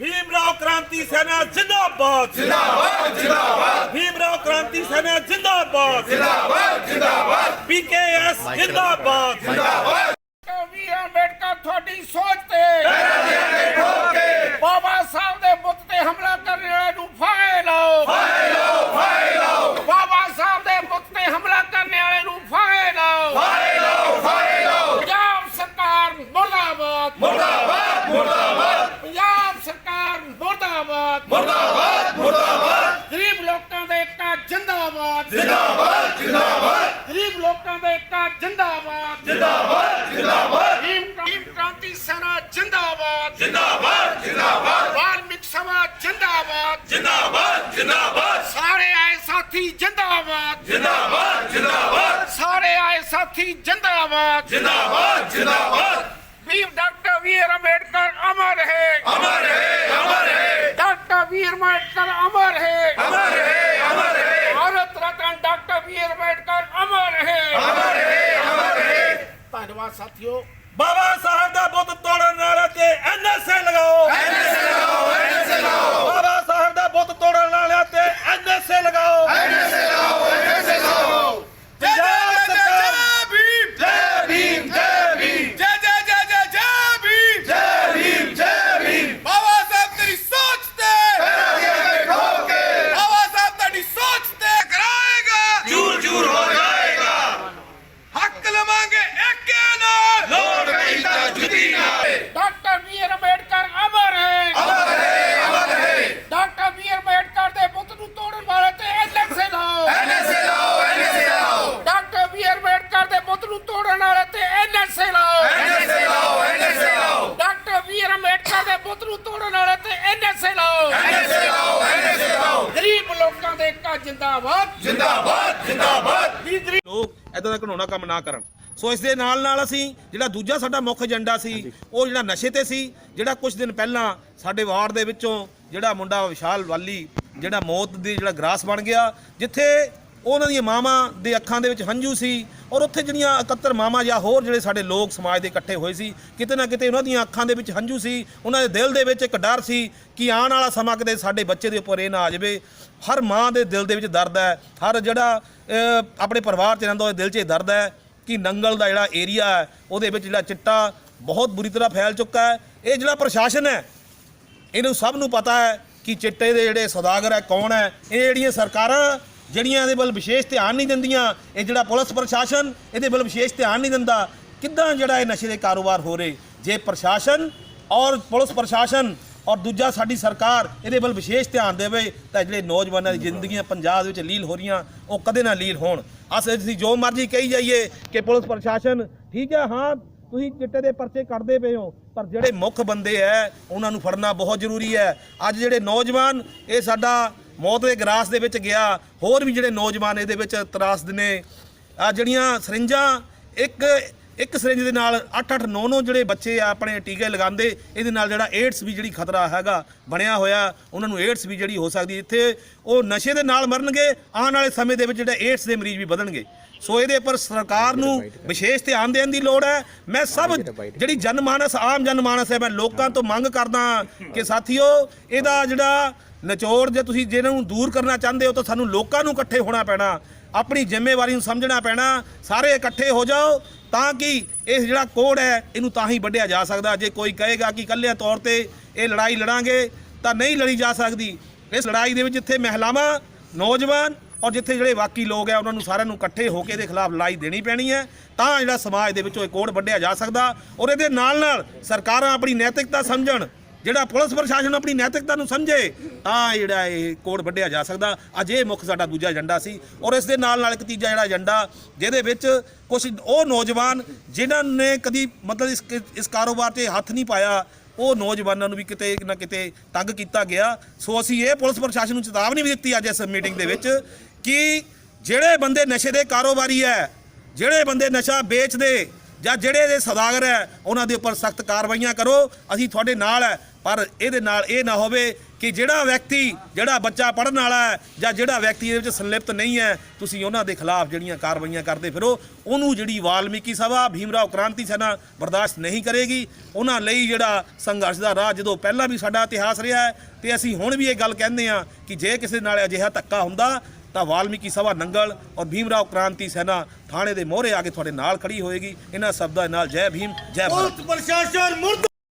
ਕ੍ਰਾਂਤੀ ਸੈਨਾ ਜਿੰਦਾਬਾਦ। ਭੀਮਰਾਓ ਕ੍ਰਾਂਤੀ ਸੈਨਾ ਜਿੰਦਾਬਾਦ। ਜਿੰਦਾਬਾਦ ਪੀਕੇਐਸ ਜਿੰਦਾਬਾਦ। ਜਿੰਦਾਬਾਦ ਵੀ ਅੰਬੇਡਕਰ ਤੁਹਾਡੀ ਸੋਚ ਤੇ ਠੋਕੇ ਬਾਬਾ ਸਾਹਿਬ ਦੇ ਬੁੱਤ ਤੇ ਹਮਲਾ ਕਰਨ ਵਾਲੇ ਨੂੰ ਫਾਹੇ ਲਾਓ ਫਾਇ ਲਓ ਫਾਇ ਲਓ ਬਾਬਾ ਸਾਹਿਬ ਦੇ ਬੁੱਤ ਤੇ ਹਮਲਾ ਕਰਨ ਵਾਲੇ ਨੂੰ ਫਾਹੇ ਲਾਓ ਫਾਇ ਲਓ ਫਾਇ ਲਓ ਪੰਜਾਬ ਸਰਕਾਰ ਮੁਰਦਾਬਾਦ ਮੁਰਦਾਬਾਦ ਮੁਰਦਾਬਾਦ ਪੰਜਾਬ ਸਰਕਾਰ ਮੁਰਦਾਬਾਦ ਮੁਰਦਾਬਾਦ। ਮੁਰਦਾਬਾਦ ਗਰੀਬ ਲੋਕਾਂ ਦੇ ਇੱਕ ਜਿੰਦਾਬਾਦ। ਜਿੰਦਾਬਾਦ ਜਿੰਦਾਬਾਦ। ਗਰੀਬ ਲੋਕਾਂ ਦੇ ਇੱਕ ਜਿੰਦਾਬਾਦ। ਜਿੰਦਾਬਾਦ ਜਿੰਦਾਬਾਦ। ਭੀਮ ਕ੍ਰਾਂਤੀ ਸੈਨਾ ਜਿੰਦਾਬਾਦ। ਜਿੰਦਾਬਾਦ ਜਿੰਦਾਬਾਦ। ਵਾਲਮੀਕ ਸਭਾ ਜਿੰਦਾਬਾਦ। ਜਿੰਦਾਬਾਦ ਜਿੰਦਾਬਾਦ। ਸਾਰੇ ਆਏ ਸਾਥੀ ਜਿੰਦਾਬਾਦ। ਜਿੰਦਾਬਾਦ ਜਿੰਦਾਬਾਦ। ਸਾਰੇ ਆਏ ਸਾਥੀ ਜਿੰਦਾਬਾਦ। ਜਿੰਦਾਬਾਦ ਜਿੰਦਾਬਾਦ। ਵੀਰ ਡਾਕਟਰ ਵੀਰ ਅੰਬੇਡਕਰ ਅਮਰ ਹੈ ਅਮਰ ਹੈ ਅਮਰ ਹੈ ਡਾਕਟਰ ਵੀਰ ਅੰਬੇਡਕਰ ਅਮਰ ਹੈ ਅਮਰ ਹੈ ਅਮਰ ਹੈ ਭਾਰਤ ਰਤਨ ਡਾਕਟਰ ਵੀਰ ਅੰਬੇਡਕਰ ਅਮਰ ਹੈ ਅਮਰ ਹੈ ਅਮਰ ਹੈ ਧੰਨਵਾਦ ਸਾਥੀਓ। ਬਾਬਾ ਸਾਹਿਬ ਦਾ ਬੁੱਤ ਤੋੜਨ ਵਾਲੇ ਤੇ ਐਨਐਸਏ ਲਗਾਓ। ਐਨਐਸਏ ਲਾਓ ਐਨਐਸਏ ਲਾਓ ਬਾਬਾ ਸਾਹਿਬ ਦਾ ਬੁੱਤ ਤੋੜਨ ਵਾਲਿਆਂ ਤੇ ਐਨਐਸਏ ਲਗਾਓ ਐਨਐਸਏ ਲਾਓ ਐਨਐਸਏ ਲਾਓ ਪੰਜਾਬ ਸਰਕਾਰ ਭੀਮ ਜੈ ਭੀਮ ਜੈ ਭੀਮ ਜੈ ਜੈ ਜੈ ਜੈ ਜੈ ਭੀਮ ਜੈ ਭੀਮ ਜੈ ਭੀਮ ਬਾਬਾ ਸਾਹਿਬ ਤੇਰੀ ਸੋਚ ਤੇ ਕਰਾਂਗੇ ਠੋਕੇ ਬਾਬਾ ਸਾਹਿਬ ਤੁਹਾਡੀ ਸੋਚ ਤੇ ਕਰਾਏਗਾ ਚੂਰ ਚੂਰ ਹੋ ਜਾਏਗਾ ਹੱਕ ਲਵਾਂਗੇ ਏਕੇ ਨਾਲ ਲੋੜ ਪਈ ਤਾਂ ਜੁਦੀ ਨਾਲ ਡਾਕਟਰ ਵੀਰ ਅੰਬੇਡਕਰ ਅਮਰ ਹੈ ਅਮਰ ਹੈ ਅਮਰ ਹੈ ਡਾਕਟਰ ਵੀਰ ਅੰਬੇਡਕਰ ਦੇ ਬੁੱਤ ਨੂੰ ਤੋੜਨ ਵਾਲੇ ਤੇ ਐਨਐਸਏ ਲਾਓ ਐਨਐਸਏ ਲਾਓ ਐਨਐਸਏ ਲਾਓ ਡਾਕਟਰ ਵੀਰ ਅੰਬੇਡਕਰ ਦੇ ਬੁੱਤ ਨੂੰ ਤੋੜਨ ਵਾਲੇ ਤੇ ਐਨਐਸਏ ਲਾਓ ਐਨਐਸਏ ਲਾਓ ਐਨਐਸਏ ਲਾਓ ਡਾਕਟਰ ਵੀਰ ਅੰਬੇਡਕਰ ਦੇ ਬੁੱਤ ਨੂੰ ਤੋੜਨ ਵਾਲੇ ਤੇ ਐਨਐਸਏ ਲਾਓ ਐਨਐਸਏ ਲਾਓ ਐਨਐਸਏ ਲਾਓ ਗਰੀਬ ਲੋਕਾਂ ਦੇ ਇੱਕ ਜਿੰਦਾਬਾਦ। ਜਿੰਦਾਬਾਦ ਜਿੰਦਾਬਾਦ। ਲੋਕ ਇਦਾਂ ਦਾ ਘਿਨਾਉਣਾ ਕੰਮ ਨਾ ਕਰਨ। ਸੋ ਇਸ ਦੇ ਨਾਲ ਨਾਲ ਅਸੀਂ ਜਿਹੜਾ ਦੂਜਾ ਸਾਡਾ ਮੁੱਖ ਏਜੰਡਾ ਸੀ ਉਹ ਜਿਹੜਾ ਨਸ਼ੇ ਤੇ ਸੀ ਜਿਹੜਾ ਕੁਝ ਦਿਨ ਪਹਿਲਾਂ ਸਾਡੇ ਵਾਰਡ ਦੇ ਵਿੱਚੋਂ ਜਿਹੜਾ ਮੁੰਡਾ ਵਿਸ਼ਾਲ ਵਾਲੀ ਜਿਹੜਾ ਮੌਤ ਦੀ ਜਿਹੜਾ ਗਰਾਸ ਬਣ ਗਿਆ ਜਿੱਥੇ ਉਹਨਾਂ ਦੀਆਂ ਮਾਵਾਂ ਦੇ ਅੱਖਾਂ ਦੇ ਵਿੱਚ ਹੰਝੂ ਸੀ ਔਰ ਉੱਥੇ ਜਿਹੜੀਆਂ ਇਕੱਤਰ ਮਾਵਾਂ ਜਾਂ ਹੋਰ ਜਿਹੜੇ ਸਾਡੇ ਲੋਕ ਸਮਾਜ ਦੇ ਇਕੱਠੇ ਹੋਏ ਸੀ, ਕਿਤੇ ਨਾ ਕਿਤੇ ਉਹਨਾਂ ਦੀਆਂ ਅੱਖਾਂ ਦੇ ਵਿੱਚ ਹੰਝੂ ਸੀ, ਉਹਨਾਂ ਦੇ ਦਿਲ ਦੇ ਵਿੱਚ ਇੱਕ ਡਰ ਸੀ ਕਿ ਆਉਣ ਵਾਲਾ ਸਮਾਂ ਕਿਤੇ ਸਾਡੇ ਬੱਚੇ ਦੇ ਉੱਪਰ ਇਹ ਨਾ ਆ ਜਾਵੇ। ਹਰ ਮਾਂ ਦੇ ਦਿਲ ਦੇ ਵਿੱਚ ਦਰਦ ਹੈ, ਹਰ ਜਿਹੜਾ ਆਪਣੇ ਪਰਿਵਾਰ 'ਚ ਰਹਿੰਦਾ ਉਹਦੇ ਦਿਲ 'ਚ ਇਹ ਦਰਦ ਹੈ ਕਿ ਨੰਗਲ ਦਾ ਜਿਹੜਾ ਏਰੀਆ ਹੈ, ਉਹਦੇ ਵਿੱਚ ਜਿਹੜਾ ਚਿੱਟਾ ਬਹੁਤ ਬੁਰੀ ਤਰ੍ਹਾਂ ਫੈਲ ਚੁੱਕਾ ਹੈ। ਇਹ ਜਿਹੜਾ ਪ੍ਰਸ਼ਾਸਨ ਹੈ, ਇਹਨੂੰ ਸਭ ਨੂੰ ਪਤਾ ਹੈ ਕਿ ਚਿੱਟੇ ਦੇ ਜਿਹੜੇ ਸੌਦਾਗਰ ਹੈ, ਕੌਣ ਹੈ? ਇਹ ਜਿਹੜੀਆਂ ਸਰਕਾਰਾਂ ਜਿਹੜੀਆਂ ਇਹਦੇ ਵੱਲ ਵਿਸ਼ੇਸ਼ ਧਿਆਨ ਨਹੀਂ ਦਿੰਦੀਆਂ, ਇਹ ਜਿਹੜਾ ਪੁਲਿਸ ਪ੍ਰਸ਼ਾਸਨ, ਇਹਦੇ ਵੱਲ ਵਿਸ਼ੇਸ਼ ਧਿਆਨ ਨਹੀਂ ਦਿੰਦਾ, ਕਿੱਦਾਂ ਜਿਹੜਾ ਇਹ ਨਸ਼ੇ ਦੇ ਕਾਰੋਬਾਰ ਹੋ ਰਹੇ? ਜੇ ਪ੍ਰਸ਼ਾਸਨ ਔਰ ਪੁਲਿਸ ਪ੍ਰਸ਼ਾਸਨ ਔਰ ਦੂਜਾ ਸਾਡੀ ਸਰਕਾਰ ਇਹਦੇ ਵੱਲ ਵਿਸ਼ੇਸ਼ ਧਿਆਨ ਦੇਵੇ, ਤਾਂ ਜਿਹੜੇ ਨੌਜਵਾਨਾਂ ਦੀ ਜ਼ਿੰਦਗੀਆਂ ਪੰਜਾਬ ਦੇ ਵਿੱਚ ਲੀਲ ਹੋ ਰਹੀਆਂ, ਉਹ ਕਦੇ ਨਾ ਲੀਲ ਹੋਣ। ਅਸ ਅਸੀਂ ਜੋ ਮਰਜ਼ੀ ਕਹੀ ਜਾਈਏ ਕਿ ਪੁਲਿਸ ਪ੍ਰਸ਼ਾਸਨ, ਠੀਕ ਹੈ, ਹਾਂ, ਤੁਸੀਂ ਚਿੱਟੇ ਦੇ ਪਰਚੇ ਕੱਢਦੇ ਪਏ ਹੋ, ਪਰ ਜਿਹੜੇ ਮੁੱਖ ਬੰਦੇ ਐ ਉਹਨਾਂ ਨੂੰ ਫੜਨਾ ਬਹੁਤ ਜ਼ਰੂਰੀ ਹੈ। ਅੱਜ ਜਿਹੜੇ ਨੌਜਵਾਨ, ਇਹ ਸਾਡਾ ਮੌਤ ਦੇ ਗਰਾਸ ਦੇ ਵਿੱਚ ਗਿਆ। ਹੋਰ ਵੀ ਜਿਹੜੇ ਨੌਜਵਾਨ ਇਹਦੇ ਵਿੱਚ ਤਰਾਸਦ ਨੇ। ਆ ਜਿਹੜੀਆਂ ਸਰਿੰਜਾਂ, ਇੱਕ ਇੱਕ ਸਰਿੰਜ ਦੇ ਨਾਲ 8 8 9 9 ਜਿਹੜੇ ਬੱਚੇ ਆ ਆਪਣੇ ਟੀਕੇ ਲਗਾਉਂਦੇ ਇਹਦੇ ਨਾਲ ਜਿਹੜਾ ਏਡਸ ਵੀ ਜਿਹੜੀ ਖਤਰਾ ਹੈਗਾ ਬਣਿਆ ਹੋਇਆ ਉਹਨਾਂ ਨੂੰ ਏਡਸ ਵੀ ਜਿਹੜੀ ਹੋ ਸਕਦੀ ਇੱਥੇ ਉਹ ਨਸ਼ੇ ਦੇ ਨਾਲ ਮਰਨਗੇ ਆਉਣ ਵਾਲੇ ਸਮੇਂ ਦੇ ਵਿੱਚ ਜਿਹੜੇ ਏਡਸ ਦੇ ਮਰੀਜ਼ ਵੀ ਵਧਣਗੇ। ਸੋ ਇਹਦੇ ਉੱਪਰ ਸਰਕਾਰ ਨੂੰ ਵਿਸ਼ੇਸ਼ ਧਿਆਨ ਦੇਣ ਦੀ ਲੋੜ ਹੈ। ਮੈਂ ਸਭ ਜਿਹੜੀ ਜਨਮਾਨਸ ਆਮ ਜਨਮਾਨਸ ਹੈ ਮੈਂ ਲੋਕਾਂ ਤੋਂ ਮੰਗ ਕਰਦਾ ਕਿ ਸਾਥੀਓ ਇਹਦਾ ਜਿਹੜਾ ਨਿਚੋੜ ਜੇ ਤੁਸੀਂ ਜਿਹਨਾਂ ਨੂੰ ਦੂਰ ਕਰਨਾ ਚਾਹੁੰਦੇ ਹੋ ਤਾਂ ਸਾਨੂੰ ਲੋਕਾਂ ਨੂੰ ਇਕੱਠੇ ਹੋਣਾ ਪੈਣਾ। ਆਪਣੀ ਜ਼ਿੰਮੇਵਾਰੀ ਨੂੰ ਸਮਝਣਾ ਪੈਣਾ, ਸਾਰੇ ਇਕੱਠੇ ਹੋ ਜਾਓ ਤਾਂ ਕਿ ਇਹ ਜਿਹੜਾ ਕੋਡ ਹੈ, ਇਹਨੂੰ ਤਾਂ ਹੀ ਵੱਢਿਆ ਜਾ ਸਕਦਾ। ਜੇ ਕੋਈ ਕਹੇਗਾ ਕਿ ਇਕੱਲੇ ਤੌਰ ਤੇ ਇਹ ਲੜਾਈ ਲੜਾਂਗੇ, ਤਾਂ ਨਹੀਂ ਲੜੀ ਜਾ ਸਕਦੀ। ਇਸ ਲੜਾਈ ਦੇ ਵਿੱਚ ਜਿੱਥੇ ਮਹਿਲਾਵਾਂ, ਨੌਜਵਾਨ ਔਰ ਜਿੱਥੇ ਜਿਹੜੇ ਬਾਕੀ ਲੋਕ ਆ, ਉਹਨਾਂ ਨੂੰ ਸਾਰਿਆਂ ਨੂੰ ਇਕੱਠੇ ਹੋ ਕੇ ਇਹਦੇ ਖਿਲਾਫ ਲੜਾਈ ਦੇਣੀ ਪੈਣੀ ਹੈ। ਤਾਂ ਜਿਹੜਾ ਸਮਾਜ ਦੇ ਵਿੱਚੋਂ ਇਹ ਕੋਡ ਵੱਢਿਆ ਜਾ ਸਕਦਾ ਔਰ ਇਹਦੇ ਨਾਲ ਨਾਲ ਸਰਕਾਰਾਂ ਆਪਣੀ ਨੈਤਿਕਤਾ ਸਮਝਣ ਜਿਹੜਾ ਪੁਲਿਸ ਪ੍ਰਸ਼ਾਸਨ ਆਪਣੀ ਨੈਤਿਕਤਾ ਨੂੰ ਸਮਝੇ, ਤਾਂ ਜਿਹੜਾ ਇਹ ਕੋਡ ਵੱਢਿਆ ਜਾ ਸਕਦਾ। ਅੱਜ ਇਹ ਮੁੱਖ ਸਾਡਾ ਦੂਜਾ ਏਜੰਡਾ ਸੀ। ਔਰ ਇਸ ਦੇ ਨਾਲ ਨਾਲ ਇੱਕ ਤੀਜਾ ਜਿਹੜਾ ਏਜੰਡਾ, ਜਿਹਦੇ ਵਿੱਚ ਕੁਝ ਉਹ ਨੌਜਵਾਨ ਜਿਨ੍ਹਾਂ ਨੇ ਕਦੀ ਮਤਲਬ ਇਸ ਇਸ ਕਾਰੋਬਾਰ 'ਤੇ ਹੱਥ ਨਹੀਂ ਪਾਇਆ, ਉਹ ਨੌਜਵਾਨਾਂ ਨੂੰ ਵੀ ਕਿਤੇ ਨਾ ਕਿਤੇ ਤੰਗ ਕੀਤਾ ਗਿਆ। ਸੋ ਅਸੀਂ ਇਹ ਪੁਲਿਸ ਪ੍ਰਸ਼ਾਸਨ ਨੂੰ ਚੇਤਾਵਨੀ ਵੀ ਦਿੱਤੀ ਅੱਜ ਇਸ ਮੀਟਿੰਗ ਦੇ ਵਿੱਚ ਕਿ ਜਿਹੜੇ ਬੰਦੇ ਨਸ਼ੇ ਦੇ ਕਾਰੋਬਾਰੀ ਹੈ, ਜਿਹੜੇ ਬੰਦੇ ਨਸ਼ਾ ਵੇਚਦੇ ਜਾਂ ਜਿਹੜੇ ਦੇ ਸੌਦਾਗਰ ਹੈ, ਉਹਨਾਂ ਦੇ ਉੱਪਰ ਸਖਤ ਕਾਰਵਾਈਆਂ ਕਰੋ, ਅਸੀਂ ਤੁਹਾਡੇ ਨਾਲ ਹੈ, ਪਰ ਇਹਦੇ ਨਾਲ ਇਹ ਨਾ ਹੋਵੇ ਕਿ ਜਿਹੜਾ ਵਿਅਕਤੀ, ਜਿਹੜਾ ਬੱਚਾ ਪੜਨ ਵਾਲਾ ਹੈ, ਜਾਂ ਜਿਹੜਾ ਵਿਅਕਤੀ ਇਹਦੇ ਵਿੱਚ ਸੰਲਿਪਤ ਨਹੀਂ ਹੈ, ਤੁਸੀਂ ਉਹਨਾਂ ਦੇ ਖਿਲਾਫ ਜਿਹੜੀਆਂ ਕਾਰਵਾਈਆਂ ਕਰਦੇ ਫਿਰੋ। ਉਹਨੂੰ ਜਿਹੜੀ ਵਾਲਮੀਕੀ ਸਭਾ, ਭੀਮਰਾਓ ਕ੍ਰਾਂਤੀ ਸੈਨਾ ਬਰਦਾਸ਼ਤ ਨਹੀਂ ਕਰੇਗੀ। ਉਹਨਾਂ ਲਈ ਜਿਹੜਾ ਸੰਘਰਸ਼ ਦਾ ਰਾਹ ਜਦੋਂ ਪਹਿਲਾਂ ਵੀ ਸਾਡਾ ਇਤਿਹਾਸ ਰਿਹਾ ਹੈ, ਤੇ ਅਸੀਂ ਹੁਣ ਵੀ ਇਹ ਗੱਲ ਕਹਿੰਦੇ ਆ ਕਿ ਜੇ ਕਿਸੇ ਨਾਲ ਅਜਿਹਾ ਧੱਕਾ ਹੁੰਦਾ ਤਾਂ ਵਾਲਮੀਕੀ ਸਭਾ ਨੰਗਲ ਔਰ ਭੀਮਰਾਓ ਕ੍ਰਾਂਤੀ ਸੈਨਾ ਥਾਣੇ ਦੇ ਮੋਹਰੇ ਆ ਕੇ ਤੁਹਾਡੇ ਨਾਲ ਖੜੀ ਹੋਏਗੀ। ਇਹਨਾਂ ਸ਼ਬਦਾਂ ਨਾਲ ਜੈ ਭੀਮ, ਜੈ ਭਾਰਤ। ਪ੍ਰਸ਼ਾਸਨ ਮੁਰਦ